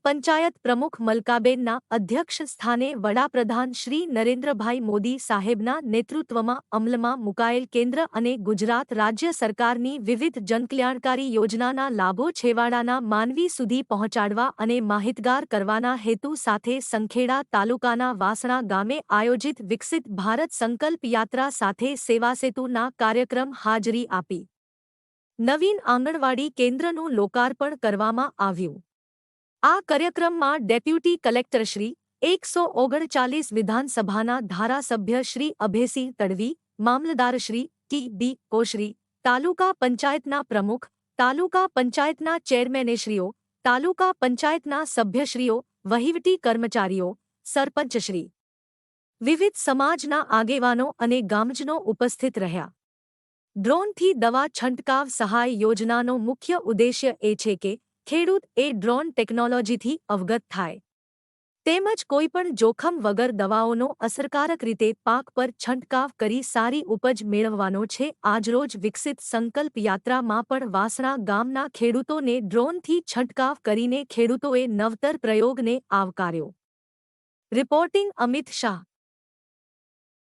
પંચાયત પ્રમુખ મલકાબેનના અધ્યક્ષ સ્થાને વડાપ્રધાન શ્રી નરેન્દ્રભાઈ મોદી સાહેબના નેતૃત્વમાં અમલમાં મુકાયેલ કેન્દ્ર અને ગુજરાત રાજ્ય સરકારની વિવિધ જનકલ્યાણકારી યોજનાના લાભો છેવાડાના માનવી સુધી પહોંચાડવા અને માહિતગાર કરવાના હેતુ સાથે સંખેડા તાલુકાના વાસણા ગામે આયોજિત વિકસિત ભારત સંકલ્પ યાત્રા સાથે સેવાસેતુના કાર્યક્રમ હાજરી આપી. નવીન આંગણવાડી કેન્દ્રનું લોકાર્પણ કરવામાં આવ્યું. આ કાર્યક્રમમાં ડેપ્યુટી કલેક્ટર શ્રી, એકસો ઓગણચાલીસ વિધાનસભાના ધારાસભ્ય શ્રી અભયસિંહ તડવી, મામલદાર શ્રી ટી બી કોશરી, તાલુકા પંચાયતના પ્રમુખ, તાલુકા પંચાયતના ચેરમેનેશ્રીઓ તાલુકા પંચાયતના સભ્યશ્રીઓ વહીવટી કર્મચારીઓ સરપંચશ્રી વિવિધ સમાજના આગેવાનો અને ગામજનો ઉપસ્થિત રહ્યા. ડ્રોનથી દવા છંટકાવ સહાય યોજનાનો મુખ્ય ઉદ્દેશ્ય એ છે કે ખેડૂત એ ડ્રોન ટેકનોલોજીથી અવગત થાય. તેમજ કોઈપણ જોખમ વગર દવાઓનો અસરકારક રીતે પાક પર છંટકાવ કરી સારી ઉપજ મેળવવાનો છે. આજરોજ વિકસિત સંકલ્પ યાત્રામાં પણ વાસણા ગામના ખેડૂતોને ડ્રોનથી છંટકાવ કરીને ખેડૂતોએ નવતર પ્રયોગને આવકાર્યો. રિપોર્ટિંગ અમિત શાહ